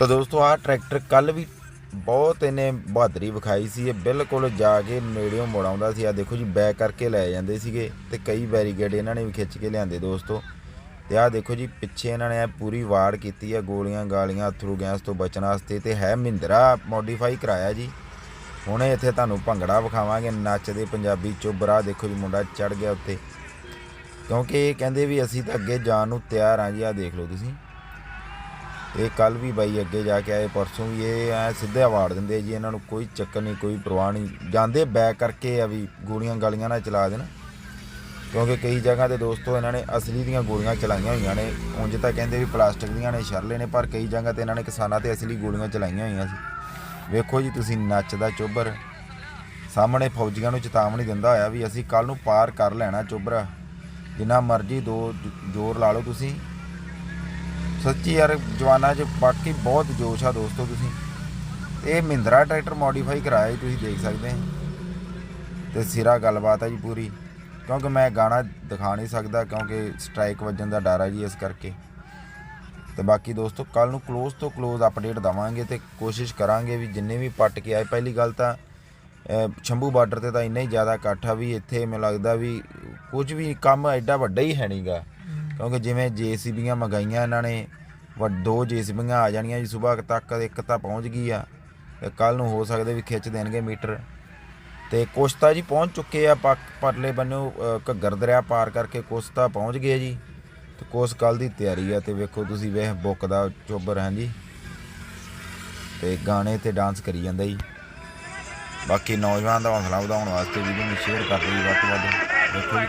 ਤਾਂ ਦੋਸਤੋ, ਆਹ ਟਰੈਕਟਰ ਕੱਲ ਵੀ ਬਹੁਤ ਇਹਨੇ ਬਹਾਦਰੀ ਵਿਖਾਈ ਸੀ। ਇਹ ਬਿਲਕੁਲ ਜਾ ਕੇ ਨੇੜਿਓਂ ਮੁੜ ਆਉਂਦਾ ਸੀ। ਆ ਦੇਖੋ ਜੀ, ਬੈਕ ਕਰਕੇ ਲੈ ਜਾਂਦੇ ਸੀਗੇ ਤੇ ਕਈ ਬੈਰੀਕੇਡ ਇਹਨਾਂ ਨੇ ਵੀ ਖਿੱਚ ਕੇ ਲਿਆਂਦੇ ਦੋਸਤੋ। ਤੇ ਆਹ ਦੇਖੋ ਜੀ, ਪਿੱਛੇ ਇਹਨਾਂ ਨੇ ਐਂ ਪੂਰੀ ਵਾੜ ਕੀਤੀ ਆ, ਗੋਲੀਆਂ ਗਾਲੀਆਂ, ਅਥਰੂ ਗੈਸ ਤੋਂ ਬਚਣ ਵਾਸਤੇ ਤੇ ਹੈ ਮਹਿੰਦਰਾ ਮੋਡੀਫਾਈ ਕਰਾਇਆ ਜੀ। ਹੁਣੇ ਇੱਥੇ ਤੁਹਾਨੂੰ ਭੰਗੜਾ ਵਿਖਾਵਾਂਗੇ, ਨੱਚਦੇ ਪੰਜਾਬੀ ਚੋਬਰਾ ਦੇਖੋ ਜੀ, ਮੁੰਡਾ ਚੜ ਗਿਆ ਉੱਤੇ ਕਿਉਂਕਿ ਇਹ ਕਹਿੰਦੇ ਵੀ ਅਸੀਂ ਤਾਂ ਅੱਗੇ ਜਾਣ ਨੂੰ ਤਿਆਰ ਆ ਜੀ ਆ ਦੇਖ ਲਓ ਤੁਸੀਂ। ਇਹ ਕੱਲ ਵੀ ਬਾਈ ਅੱਗੇ ਜਾ ਕੇ ਆਏ, ਪਰਸੋਂ ਵੀ ਇਹ ਐ ਸਿੱਧੇ ਵਾੜ ਦਿੰਦੇ ਜੀ, ਇਹਨਾਂ ਨੂੰ ਕੋਈ ਚੱਕਰ ਨਹੀਂ, ਕੋਈ ਪਰਵਾਹ ਨਹੀਂ। ਜਾਂਦੇ ਬੈਕ ਕਰਕੇ ਆ ਵੀ ਗੋਲੀਆਂ ਗਾਲੀਆਂ ਨਾ ਚਲਾ ਦੇਣ, ਕਿਉਂਕਿ ਕਈ ਜਗ੍ਹਾ ਤੇ ਦੋਸਤੋ ਇਹਨਾਂ ਨੇ ਅਸਲੀ ਦੀਆਂ ਗੋਲੀਆਂ ਚਲਾਈਆਂ ਹੋਈਆਂ ਨੇ। ਉਂਝ ਤਾਂ ਕਹਿੰਦੇ ਵੀ ਪਲਾਸਟਿਕ ਦੀਆਂ ਨੇ ਸ਼ਰਲੇ ਨੇ, ਪਰ ਕਈ ਜਗ੍ਹਾ ਤੇ ਇਹਨਾਂ ਨੇ ਕਿਸਾਨਾਂ ਤੇ ਅਸਲੀ ਗੋਲੀਆਂ ਚਲਾਈਆਂ ਹੋਈਆਂ ਸੀ। ਵੇਖੋ ਜੀ, ਤੁਸੀਂ ਨੱਚਦਾ ਚੋਬਰ, ਸਾਹਮਣੇ ਫੌਜੀਆਂ ਨੂੰ ਚੇਤਾਵਨੀ ਦਿੰਦਾ ਹੋਇਆ ਵੀ ਅਸੀਂ ਕੱਲ ਨੂੰ ਪਾਰ ਕਰ ਲੈਣਾ ਚੋਬਰਾ। ਜਿੰਨਾ ਮਰਜ਼ੀ ਦੋ, ਜ਼ੋਰ ਲਾ ਲਓ ਤੁਸੀਂ। ਸੱਚੀ ਯਾਰ, ਜਵਾਨਾਂ 'ਚ ਬਾਕੀ ਬਹੁਤ ਜੋਸ਼ ਆ ਦੋਸਤੋ ਤੁਸੀਂ। ਇਹ ਮਹਿੰਦਰਾ ਟਰੈਕਟਰ ਮੋਡੀਫਾਈ ਕਰਾਇਆ ਤੁਸੀਂ ਦੇਖ ਸਕਦੇ ਤੇ ਸਿਰਾ ਗੱਲਬਾਤ ਹੈ ਜੀ ਪੂਰੀ। ਕਿਉਂਕਿ ਮੈਂ ਗਾਣਾ ਦਿਖਾ ਨਹੀਂ ਸਕਦਾ, ਕਿਉਂਕਿ ਸਟ੍ਰਾਈਕ ਵੱਜਣ ਦਾ ਡਰ ਹੈ ਜੀ ਇਸ ਕਰਕੇ। ਤੇ ਬਾਕੀ ਦੋਸਤੋ ਕੱਲ ਨੂੰ ক্লোਜ਼ ਤੋਂ ক্লোਜ਼ ਅਪਡੇਟ ਦਵਾਂਗੇ ਤੇ ਕੋਸ਼ਿਸ਼ ਕਰਾਂਗੇ ਵੀ ਜਿੰਨੇ ਵੀ ਪੱਟ ਕੇ ਆਏ। ਪਹਿਲੀ ਗੱਲ ਤਾਂ ਸ਼ੰਭੂ ਬਾਰਡਰ ਤੇ ਤਾਂ ਇੰਨਾ ਹੀ ਜ਼ਿਆਦਾ ਇਕੱਠ ਆ ਵੀ ਇੱਥੇ ਮੈਨੂੰ ਲੱਗਦਾ ਵੀ ਕੁਝ ਵੀ ਕੰਮ ਐਡਾ ਵੱਡਾ ਹੀ ਹੈ ਨਹੀਂਗਾ ਕਿਉਂਕਿ ਜਿਵੇਂ ਜੀਸੀਬੀਆਂ ਮੰਗਾਈਆਂ ਇਹਨਾਂ ਨੇ ਦੋ ਜੀਸੀਬੀਆਂ ਆ ਜਾਣੀਆਂ ਜੀ ਸਵੇਰ ਤੱਕ ਇੱਕ ਤਾਂ ਪਹੁੰਚ ਗਈ ਆ ਤੇ ਕੱਲ ਨੂੰ ਹੋ ਸਕਦਾ ਵੀ ਖਿੱਚ ਦੇਣਗੇ ਮੀਟਰ। ਤੇ ਕੁਛ ਤਾਂ ਜੀ ਪਹੁੰਚ ਚੁੱਕੇ ਆ ਪੱਕ ਪਰਲੇ ਬੰਨੋਂ ਘੱਗਰ ਦਰਿਆ ਪਾਰ ਕਰਕੇ ਕੁਛ ਤਾਂ ਪਹੁੰਚ ਗਏ ਜੀ। ਤੇ ਕੁਛ ਕੱਲ ਦੀ ਤਿਆਰੀ ਆ ਤੇ ਵੇਖੋ ਤੁਸੀਂ ਵੇਖ ਬੁੱਕ ਦਾ ਚੋਬਰ ਹੈ ਜੀ। ਤੇ ਗਾਣੇ ਤੇ ਡਾਂਸ ਕਰੀ ਜਾਂਦਾ ਜੀ। ਬਾਕੀ ਨੌਜਵਾਨ ਦਾ ਹੌਸਲਾ ਵਧਾਉਣ ਵਾਸਤੇ ਵੀਡੀਓ ਨੂੰ ਸ਼ੇਅਰ ਕਰ ਦਿਓ ਜੀ ਵੱਧ ਤੋਂ ਵੱਧ। ਵੇਖੋ ਜੀ।